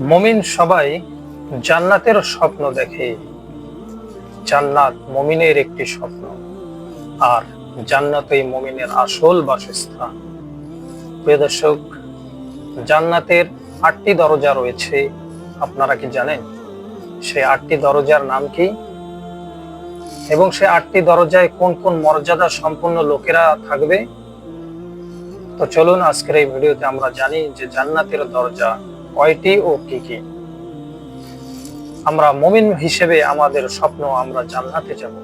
মমিন সবাই জান্নাতের স্বপ্ন দেখে। জান্নাত মমিনের একটি স্বপ্ন, আর জান্নাতই মমিনের আসল বাসস্থান। প্রিয় দর্শক, জান্নাতের আটটি দরজা রয়েছে, আপনারা কি জানেন? সেই আটটি দরজার নাম কি? এবং সে আটটি দরজায় কোন কোন মর্যাদা সম্পন্ন লোকেরা থাকবে? তো চলুন আজকের এই ভিডিওতে আমরা জানি যে জান্নাতের দরজা কয়টি ও কি কি? আমরা মমিন হিসেবে আমাদের স্বপ্ন আমরা জান্নাতে যাব।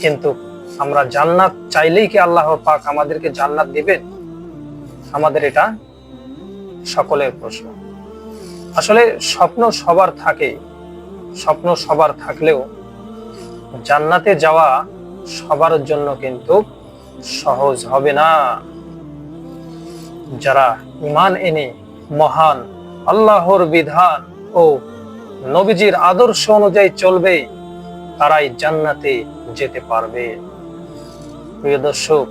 কিন্তু আমরা জান্নাত চাইলেই কি আল্লাহ পাক আমাদেরকে জান্নাত দিবেন? আমাদের এটা সকলের প্রশ্ন। আসলে স্বপ্ন সবার থাকে, স্বপ্ন সবার থাকলেও জান্নাতে যাওয়া সবার জন্য কিন্তু সহজ হবে না। যারা ইমান এনে মহান আল্লাহর বিধান ও নবীজির আদর্শ অনুযায়ী চলবে, তারাই জান্নাতে যেতে পারবে। প্রিয় দর্শক,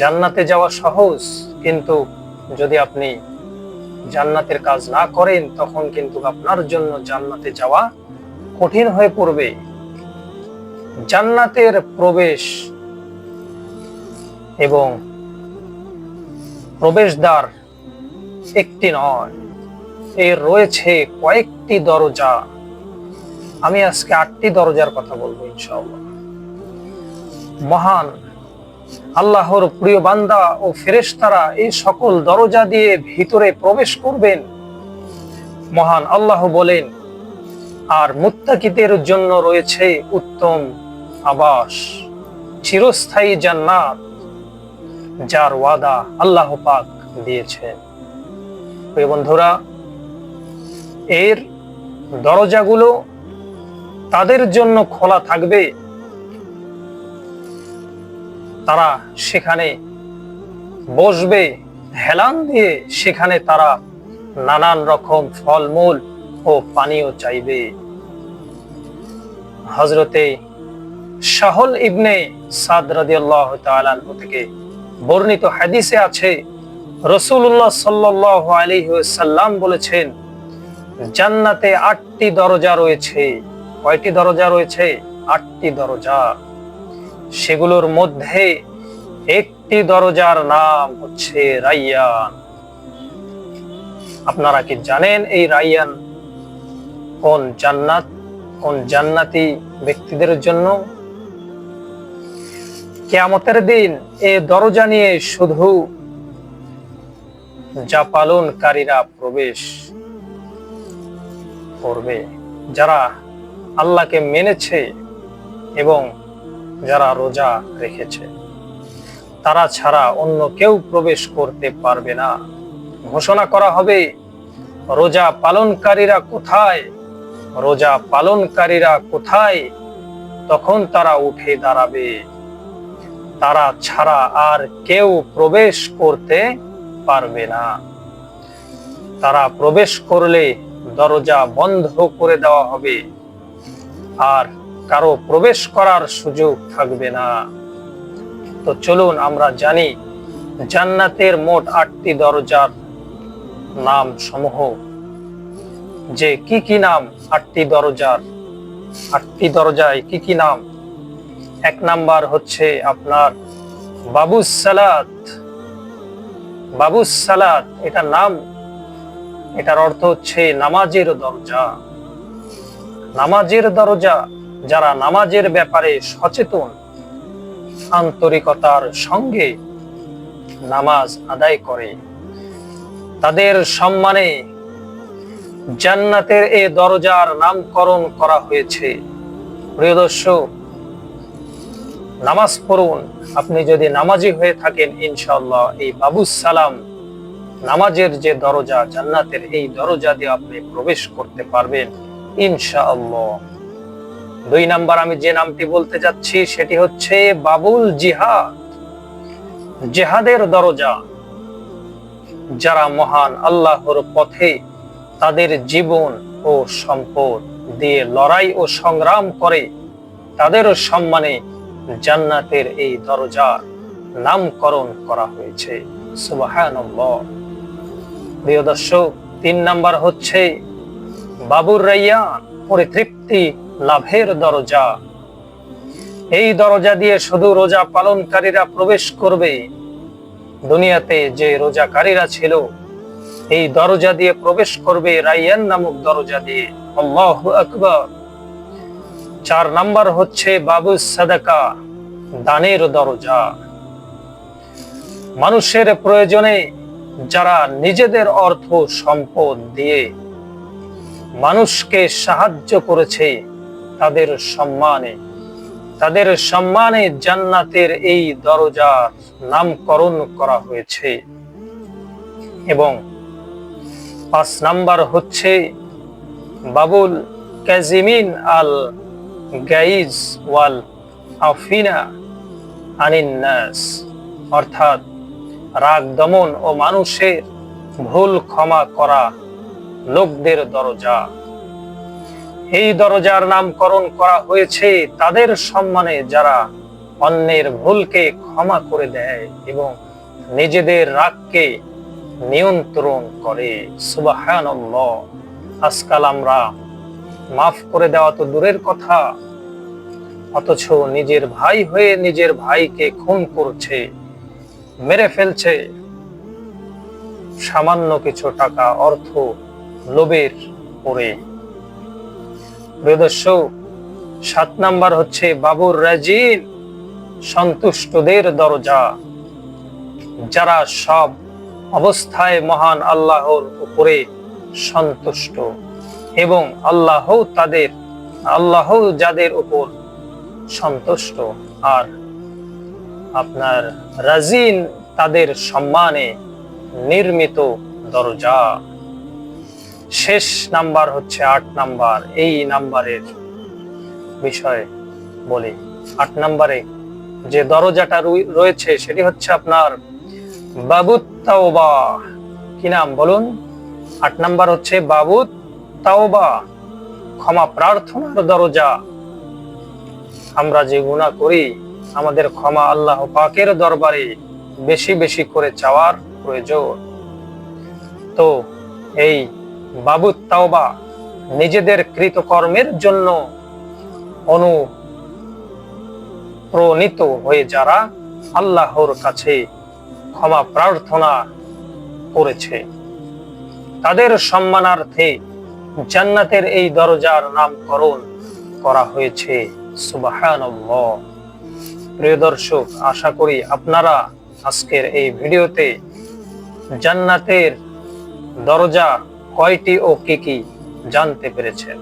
জান্নাতে যাওয়া সহজ, কিন্তু যদি আপনি জান্নাতের কাজ না করেন, তখন কিন্তু আপনার জন্য জান্নাতে যাওয়া কঠিন হয়ে পড়বে। জান্নাতের প্রবেশ এবং প্রবেশদ্বার একটি নয়। এর রয়েছে কয়েকটি দরজা। আমি আজকে আটটি দরজার কথা বলব ইনশাআল্লাহ। মহান আল্লাহর প্রিয় বান্দা ও ফেরেশতারা এই সকল দরজা দিয়ে ভিতরে প্রবেশ করবেন। মহান আল্লাহ বলেন, আর মুত্তাকিদের জন্য রয়েছে উত্তম আবাস, চিরস্থায়ী জান্নাত, যার ওয়াদা আল্লাহ পাক দিয়েছেন। বন্ধুরা এর দরজাগুলো তাদের জন্য খোলা থাকবে। তারা সেখানে বসবে, হেলান দিয়ে সেখানে তারা নানান রকম ফলমূল ও পানীয় চাইবে। হজরতে শাহল ইবনে সাদ থেকে বর্ণিত হাদিসে আছে রসুল্লাহ সাল্লাহ আলিহাল্লাম বলেছেন জান্নাতে আটটি দরজা রয়েছে। কয়টি দরজা রয়েছে? আটটি দরজা। সেগুলোর মধ্যে একটি দরজার নাম হচ্ছে রাইয়ান। আপনারা কি জানেন এই রাইয়ান কোন জান্নাত, কোন জান্নাতি ব্যক্তিদের জন্য? কেয়ামতের দিন এ দরজা নিয়ে শুধু জাপালনকারীরা প্রবেশ করবে। যারা আল্লাহকে মেনেছে এবং যারা রোজা রেখেছে, তারা ছাড়া অন্য কেউ প্রবেশ করতে পারবে না। ঘোষণা করা হবে, রোজা পালনকারীরা কোথায়? রোজা পালনকারীরা কোথায়? তখন তারা উঠে দাঁড়াবে। তারা ছাড়া আর কেউ প্রবেশ করতে পারবে না। তারা প্রবেশ করলে দরজা বন্ধ করে দেওয়া হবে। আর কারও প্রবেশ করার সুযোগ থাকবে না। তো চলুন আমরা জানি, জান্নাতের মোট আটটি দরজার নাম সমূহ যে কি কি নাম আটটি দরজার? আটটি দরজায় কি কি নাম? এক নাম্বার হচ্ছে আপনার বাবু সালাত। বাবু সালাত, এটা নাম এটার অর্থ হচ্ছে নামাজের দরজা। নামাজের দরজা, যারা নামাজের ব্যাপারে সচেতন, আন্তরিকতার সঙ্গে নামাজ আদায় করে, তাদের সম্মানে জান্নাতের এ দরজার নামকরণ করা হয়েছে। প্রিয় দর্শক, নামাজ পড়ুন। আপনি যদি নামাজি হয়ে থাকেন ইনশাল্লাহ এই বাবু সালাম নামাজের যে দরজা, জান্নাতের এই দরজা দিয়ে আপনি প্রবেশ করতে পারবেন, ইনশাআল্লাহ। দুই নাম্বার আমি যে নামটি বলতে যাচ্ছি, সেটি হচ্ছে বাবুল জিহাদ। জেহাদের দরজা, যারা মহান আল্লাহর পথে তাদের জীবন ও সম্পদ দিয়ে লড়াই ও সংগ্রাম করে, তাদের সম্মানে জান্নাতের এই দরজা নামকরণ করা হয়েছে। সুবহানাল্লাহ। প্রিয় দর্শক, তিন নাম্বার হচ্ছে বাবুর রাইয়ান পরিতৃপ্তি লাভের দরজা। এই দরজা দিয়ে শুধু রোজা পালনকারীরা প্রবেশ করবে। দুনিয়াতে যে রোজাকারীরা ছিল, এই দরজা দিয়ে প্রবেশ করবে রাইয়ান নামক দরজা দিয়ে। আল্লাহ আকবর। চার নাম্বার হচ্ছে বাবু সাদাকা, দানের দরজা। মানুষের প্রয়োজনে যারা নিজেদের অর্থ সম্পদ দিয়ে মানুষকে সাহায্য করেছে, তাদের সম্মানে তাদের সম্মানে জান্নাতের এই দরজার নামকরণ করা হয়েছে। এবং পাঁচ নাম্বার হচ্ছে বাবুল ক্যাজিমিন আল গাইজ ওয়াল আফিনা আনিন্নাস অর্থাৎ রাগ দমন ও মানুষের ভুল ক্ষমা করা লোকদের দরজা। এই দরজার নামকরণ করা হয়েছে তাদের সম্মানে যারা অন্যের ভুলকে ক্ষমা করে দেয় এবং নিজেদের রাগকে নিয়ন্ত্রণ করে। আজকাল আমরা মাফ করে দেওয়া তো দূরের কথা, অথচ নিজের ভাই হয়ে নিজের ভাইকে খুন করছে। মেরে ফেলছে সামান্য কিছু টাকা, অর্থ, লোভের পরে। সাত নাম্বার হচ্ছে বাবুর রাজিন সন্তুষ্টদের দরজা, যারা সব অবস্থায় মহান আল্লাহর উপরে সন্তুষ্ট এবং আল্লাহ তাদের আল্লাহ যাদের উপর সন্তুষ্ট। আর আপনার রাজিন তাদের সম্মানে নির্মিত দরজা। শেষ নাম্বার হচ্ছে আট নাম্বার। এই নাম্বারের বিষয়ে বলি। আট নাম্বারে যে দরজাটা রয়েছে সেটি হচ্ছে আপনার বাবুত তাওবা। কি নাম বলুন? আট নাম্বার হচ্ছে বাবুত তাওবা। ক্ষমা প্রার্থনার দরজা। আমরা যে গুণা করি আমাদের ক্ষমা আল্লাহ পাকের দরবারে বেশি বেশি করে চাওয়ার প্রয়োজন। তো এই বাবু তাওবা নিজেদের কৃতকর্মের জন্য অনু প্রণীত হয়ে যারা আল্লাহর কাছে ক্ষমা প্রার্থনা করেছে, তাদের সম্মানার্থে জান্নাতের এই দরজার নামকরণ করা হয়েছে। সুবহানাল্লাহ। প্রিয় দর্শক, আশা করি আপনারা আজকের এই ভিডিওতে জান্নাতের দরজা কয়টি ও কি কি জানতে পেরেছেন?